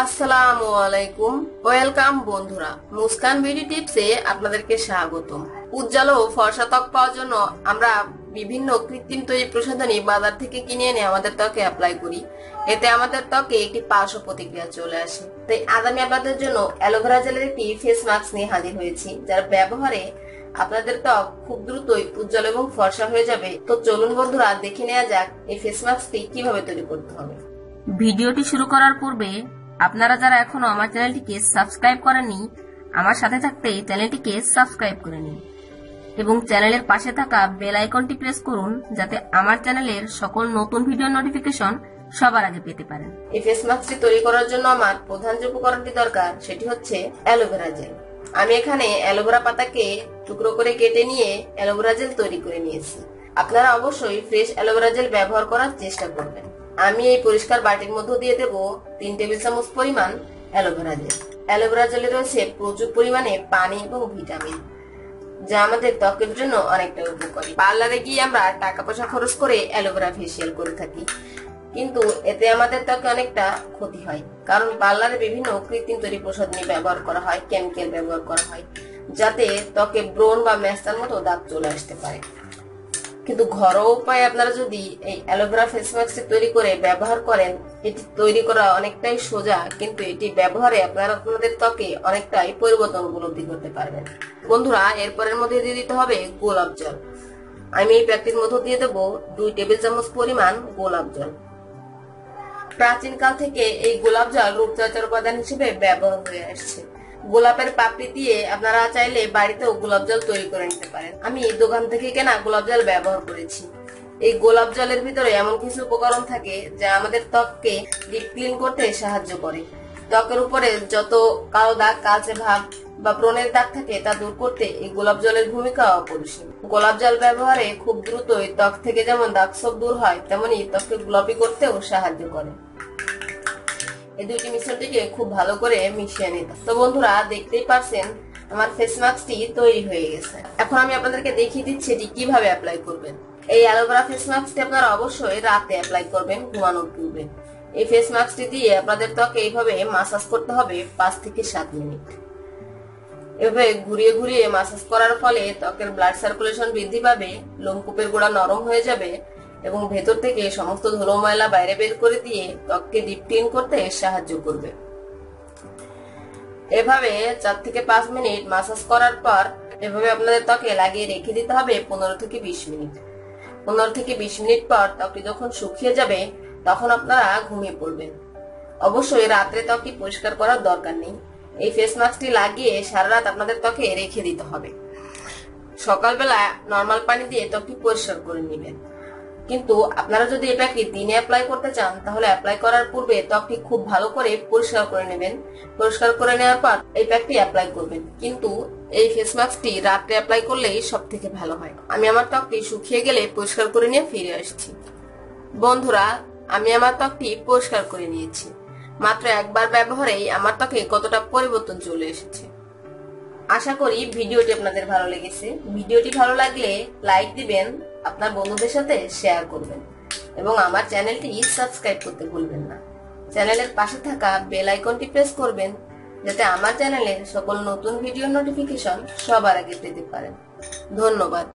আসসালামু আলাইকুম। ওয়েলকাম বন্ধুরা। মুস্কান বিউটি টিপসে আপনাদেরকে স্বাগতম। উজ্জ্বল ও ফর্সা ত্বক পাওয়ার জন্য আমরা বিভিন্ন কৃত্রিম তৈরি প্রসাধনী বাজার থেকে কিনে এনে আমাদের ত্বকে অ্যাপ্লাই করি। এতে আমাদের ত্বকে একটি পার্শ্ব প্রতিক্রিয়া চলে আসে। তাই আজ আমি আপনাদের জন্য অ্যালোভেরা জেলের একটি ফেস মাস্ক নিয়ে হাজির হয়েছি, যার ব্যবহারে আপনাদের ত্বক খুব দ্রুতই উজ্জ্বল এবং ফর্সা হয়ে যাবে। তো চলুন বন্ধুরা, দেখে নেওয়া যাক এই ফেস মাস্কটি কীভাবে তৈরি করতে হবে। ভিডিওটি শুরু করার পূর্বে আপনারা যারা এখনও আমার চ্যানেলটিকে সাবস্ক্রাইব করেননি, আমার সাথে থাকতে চ্যানেলটিকে সাবস্ক্রাইব করে নিন এবং চ্যানেলের পাশে থাকা বেল আইকনটি প্রেস করুন যাতে আমার চ্যানেলের সকল নতুন ভিডিও নোটিফিকেশন সবার আগে পেতে পারেন। এই ফেস মাস্কটি তৈরি করার জন্য আমার প্রধান যে উপকরণটি দরকার, সেটি হচ্ছে অ্যালোভেরা জেল। আমি এখানে অ্যালোভেরা পাতাকে টুকরো করে কেটে নিয়ে অ্যালোভেরা জেল তৈরি করে নিয়েছি। আপনারা অবশ্যই ফ্রেশ অ্যালোভেরা জেল ব্যবহার করার চেষ্টা করবেন। আমি এই পরিষ্কার বাটির মধ্যে দিয়ে দেব তিন টেবিল চামচ পরিমাণ অ্যালোভেরা জেল। অ্যালোভেরা জেলে রয়েছে প্রচুর পরিমাণে পানি এবং ভিটামিন, যা আমাদের ত্বকের জন্য অনেকটা উপকারী। পার্লারে গিয়ে আমরা টাকা পয়সা খরচ করে অ্যালোভেরা ফেসিয়াল করে থাকি, কিন্তু এতে আমাদের ত্বকে অনেকটা ক্ষতি হয়, কারণ পার্লারে বিভিন্ন কৃত্রিম তৈরি প্রসাধনী ব্যবহার করা হয়, কেমিক্যাল ব্যবহার করা হয়, যাতে ত্বকে ব্রণ বা ম্যাস্তার মতো দাগ চলে আসতে পারে। কিন্তু ঘরোয়া উপায়ে আপনারা যদি এই অ্যালোভেরা ফেস মাস্কটি তৈরি করে ব্যবহার করেন, এটি তৈরি করা অনেকটাই সোজা, কিন্তু এটি ব্যবহারে আপনারা আপনাদের ত্বকে অনেকটাই পরিবর্তন উপলব্ধি করতে পারবেন। বন্ধুরা, এরপরের মধ্যে দিয়ে দিতে হবে গোলাপ জল। আমি এই প্যাকটির মধ্যে দিয়ে দেবো দুই টেবিল চামচ পরিমাণ গোলাপ জল। প্রাচীনকাল থেকে এই গোলাপ জল রূপচর্চার উপাদান হিসেবে ব্যবহার হয়ে আসছে। গোলাপের পাপড়ি দিয়ে আপনারা চাইলে বাড়িতেও গোলাপ জল তৈরি করে নিতে পারেন। আমি দোকান থেকে কেনা গোলাপ জল ব্যবহার করেছি। এই গোলাপ জলের ভিতরে এমন কিছু উপকরণ থাকে যা আমাদের ত্বককে ডিপ ক্লিন করতে সাহায্য করে। ত্বকের উপরে যত কালো দাগ, কালচে ভাব বা ব্রণের দাগ থাকে তা দূর করতে এই গোলাপ জলের ভূমিকা অপরিসীম। গোলাপ জল ব্যবহারে খুব দ্রুতই ত্বক থেকে যেমন দাগ সব দূর হয়, তেমনি ত্বককে গোলাপি করতেও সাহায্য করে। এই দুইটি মিশ্রণটিকে খুব ভালো করে মিশিয়ে নিতে তো বন্ধুরা, দেখতেই পারছেন আমার ফেস মাস্কটি তৈরি হয়ে গেছে। এখন আমি আপনাদেরকে দেখিয়ে দিচ্ছি এটি কীভাবে অ্যাপ্লাই করবেন। এই অ্যালোভেরা ফেস মাস্কটি আপনারা অবশ্যই রাতে অ্যাপ্লাই করবেন, ঘুমানোর পূর্বে। এই ফেস মাস্কটি দিয়ে আপনাদের ত্বকে এইভাবে মাসাজ করতে হবে পাঁচ থেকে সাত মিনিট। এভাবে ঘুরিয়ে ঘুরিয়ে মাসাজ করার ফলে ত্বকের ব্লাড সার্কুলেশন বৃদ্ধি পাবে, লোমকূপের গোড়া নরম হয়ে যাবে এবং ভেতর থেকে সমস্ত ধুলো ময়লা বাইরে বের করে দিয়ে ত্বককে ডিপ ক্লিন করতে সাহায্য করবে। এভাবে চার থেকে পাঁচ মিনিট মাসাজ করার পর এভাবে আপনাদের ত্বকে লাগিয়ে রেখে দিতে হবে পনেরো থেকে বিশ মিনিট। পনেরো থেকে বিশ মিনিট পর ত্বকটি যখন শুকিয়ে যাবে, তখন আপনারা ঘুমিয়ে পড়বেন। অবশ্যই রাত্রে ত্বকটি পরিষ্কার করার দরকার নেই। এই ফেস মাস্কটি লাগিয়ে সারা রাত আপনাদের ত্বকে রেখে দিতে হবে। সকালবেলা নর্মাল পানি দিয়ে ত্বকটি পরিষ্কার করে নেবেন। কিন্তু আপনারা যদি এটাকে দিনে অ্যাপ্লাই করতে চান, তাহলে অ্যাপ্লাই করার পূর্বে ত্বকটি খুব ভালো করে পরিষ্কার করে নেবেন। পরিষ্কার করে নেওয়ার পর এই প্যাকটি অ্যাপ্লাই করবেন। কিন্তু এই ফেস মাস্কটি রাত্রে অ্যাপ্লাই করলেই সব থেকে ভালো হয়। আমি আমার ত্বকটি শুকিয়ে গেলে পরিষ্কার করে নিয়ে ফিরে আসছি। বন্ধুরা, আমি আমার ত্বকটি পরিষ্কার করে নিয়েছি। মাত্র একবার ব্যবহারেই আমার ত্বকে কতটা পরিবর্তন চলে এসেছে। আশা করি ভিডিওটি আপনাদের ভালো লেগেছে। ভিডিওটি ভালো লাগলে লাইক দিবেন আপনার বন্ধুদের সাথে শেয়ার করবেন। এবং আমার চ্যানেলটি সাবস্ক্রাইব করতে ভুলবেন না। চ্যানেলের পাশে থাকা বেল আইকনটি প্রেস করবেন, যাতে আমার চ্যানেলের সকল নতুন ভিডিও নোটিফিকেশন সবার আগে পেতে পারেন। ধন্যবাদ।